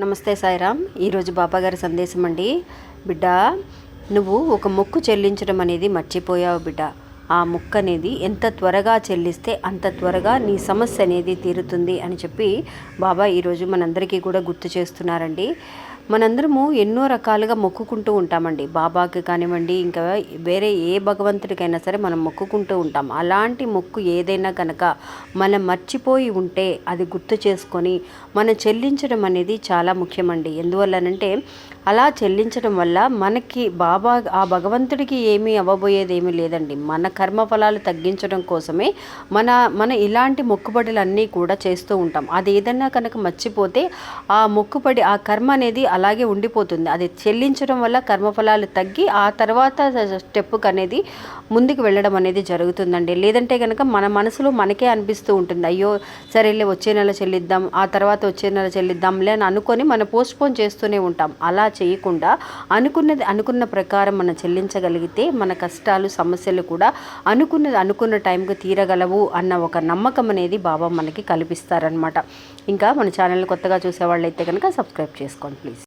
నమస్తే సాయిరామ్. ఈరోజు బాబాగారి సందేశం అండి బిడ్డ నువ్వు ఒక మొక్కు చెల్లించడం అనేది మర్చిపోయావు బిడ్డ. ఆ మొక్కు అనేది ఎంత త్వరగా చెల్లిస్తే అంత త్వరగా నీ సమస్య అనేది తీరుతుంది అని చెప్పి బాబా ఈరోజు మనందరికీ కూడా గుర్తు చేస్తున్నారండి. మనందరము ఎన్నో రకాలుగా మొక్కుకుంటూ ఉంటామండి. బాబాకి కానివ్వండి ఇంకా వేరే ఏ భగవంతుడికైనా సరే మనం మొక్కుకుంటూ ఉంటాం. అలాంటి మొక్కు ఏదైనా కనుక మనం మర్చిపోయి ఉంటే అది గుర్తు చేసుకొని మనం చెల్లించడం అనేది చాలా ముఖ్యమండి. ఎందువల్లనంటే అలా చెల్లించడం వల్ల మనకి బాబా ఆ భగవంతుడికి ఏమీ అవ్వబోయేది ఏమీ లేదండి. మన కర్మఫలాలు తగ్గించడం కోసమే మన మన ఇలాంటి మొక్కుబడులన్నీ కూడా చేస్తూ ఉంటాం. అది ఏదన్నా కనుక మర్చిపోతే ఆ మొక్కుబడి ఆ కర్మ అనేది అలాగే ఉండిపోతుంది. అది చెల్లించడం వల్ల కర్మఫలాలు తగ్గి ఆ తర్వాత స్టెప్కి అనేది ముందుకు వెళ్ళడం అనేది జరుగుతుందండి. లేదంటే కనుక మన మనసులో మనకే అనిపిస్తూ ఉంటుంది. అయ్యో సరేలే వచ్చే నెల చెల్లిద్దాం ఆ తర్వాత వచ్చే నెల చెల్లిద్దాంలే అని అనుకొని మనం పోస్ట్పోన్ చేస్తూనే ఉంటాం. అలా చేయకుండా అనుకున్నది అనుకున్న ప్రకారం మనం చెల్లించగలిగితే మన కష్టాలు సమస్యలు కూడా అనుకున్నది అనుకున్న టైంకి తీరగలవు అన్న ఒక నమ్మకం అనేది బాబా మనకి కల్పిస్తారనమాట ఇంకా మన ఛానల్ కొత్తగా చూసే వాళ్ళైతే కనుక సబ్స్క్రైబ్ చేసుకోండి ప్లీజ్.